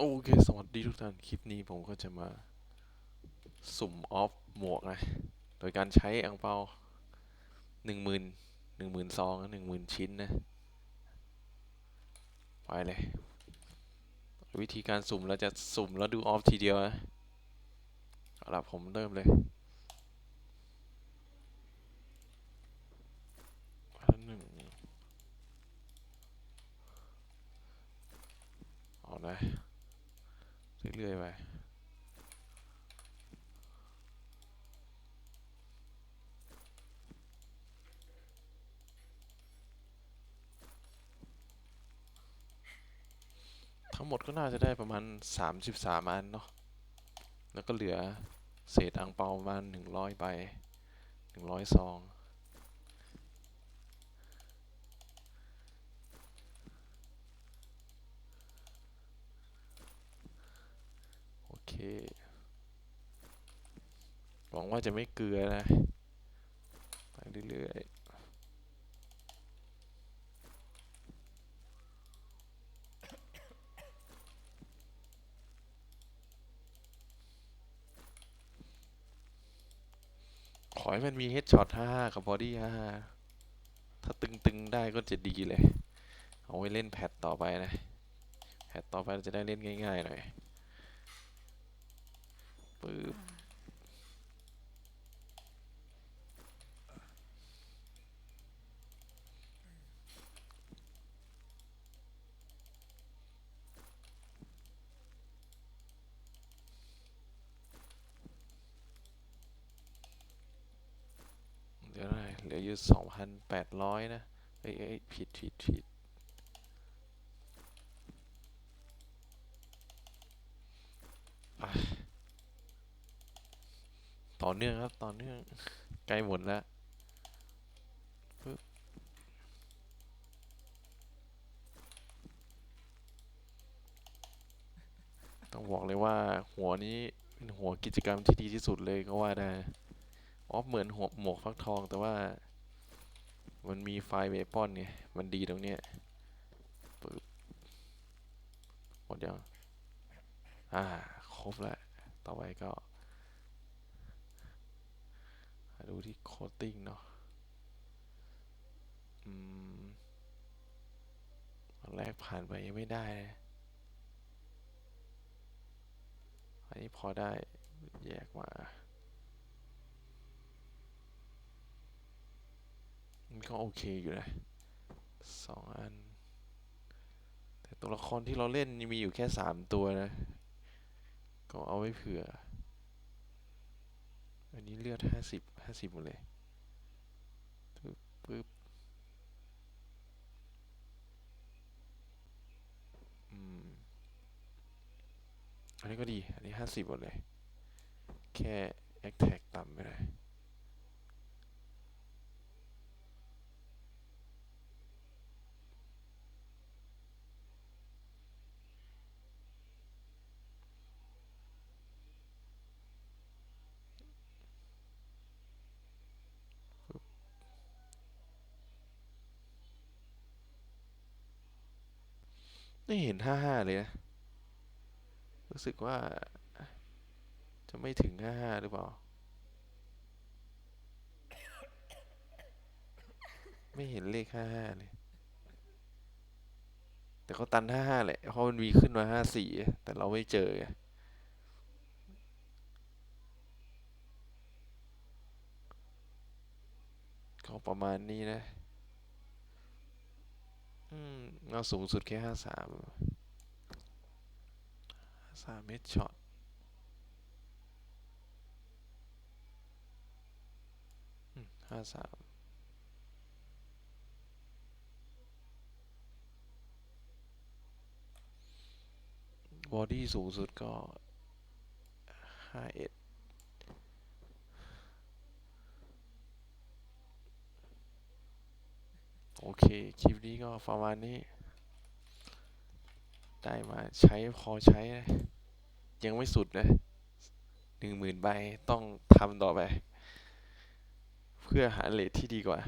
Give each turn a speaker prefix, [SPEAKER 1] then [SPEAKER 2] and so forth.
[SPEAKER 1] โอเค สวัสดีทุกท่าน คลิปนี้ผมก็จะมาสุ่มออฟหมวกนะ โดยการใช้อังเปาหนึ่งหมื่นหนึ่งหมื่นซองหนึ่งหมื่นชิ้นนะ ไปเลย วิธีการสุ่มเราจะสุ่มแล้วดูออฟทีเดียวนะเอาล่ะผมเริ่มเลยหนึ่งเอานะ เรื่อยๆไปทั้งหมดก็น่าจะได้ประมาณ 33 อันเนาะ แล้วก็เหลือเศษอังเปาประมาณ 100ใบ100ซอง โอเค หวังว่าจะไม่เกลือนะ ไปเรื่อยๆขอให้มันมีเฮดช็อต5กับบอดี้5ถ้าตึงๆได้ก็จะดีเลย เอาไว้เล่นแพทต่อไปนะ แพทต่อไปเราจะได้เล่นง่ายๆหน่อย ปึ๊บเหลืออะไรเหลืออยู่สองพันแปดร้อยนะ เอ้ยเอ้ยผิดผิดผิดอะ ต่อเนื่องครับ ต่อเนื่องใกล้หมดแล้วต้องบอกเลยว่าหัวนี้เป็นหัวกิจกรรมที่ดีที่สุดเลยก็ว่าได้ออฟเหมือนหัวหมวกฟักทองแต่ว่า มันมีไฟเวปอนเนี่ยมันดีตรงเนี้ยปึ๊บหมดยังอ่า ครบแล้ว ต่อไปก็ ดูที่โคตติ้งเนาะอืมอันแรกผ่านไปยังไม่ได้อันนี้พอได้แยกมามันก็โอเคอยู่นะสองอัน แต่ตัวละครที่เราเล่นมีอยู่แค่สามตัวนะ ก็เอาไว้เผื่อ อันนี้เลือดห้าสิบห้าสิบหมดเลยปึ๊บปึ๊บอืมอันนี้ก็ดี อันนี้ห้าสิบหมดเลย แค่ แอคแท็กต่ำไปหน่อย ไม่เห็นห้าห้าเลยนะ รู้สึกว่า จะไม่ถึงห้าห้าหรือเปล่า ไม่เห็นเลขห้าห้าเลย แต่เขาตันห้าห้าแหละ เพราะมันมีขึ้นมาห้าสี่แต่เราไม่เจอไงก็ประมาณนี้นะ อืม เอาสูงสุดแค่ห้าสามสามเมตรช็อตห้าสามบอดี้สูงสุดก็ห้าเอ็ดโอเค คลิปนี้ก็ประมาณนี้ ได้มาใช้พอใช้นะยังไม่สุดนะหนึ่งหมื่นใบต้องทำต่อไป เพื่อหาเลทที่ดีกว่า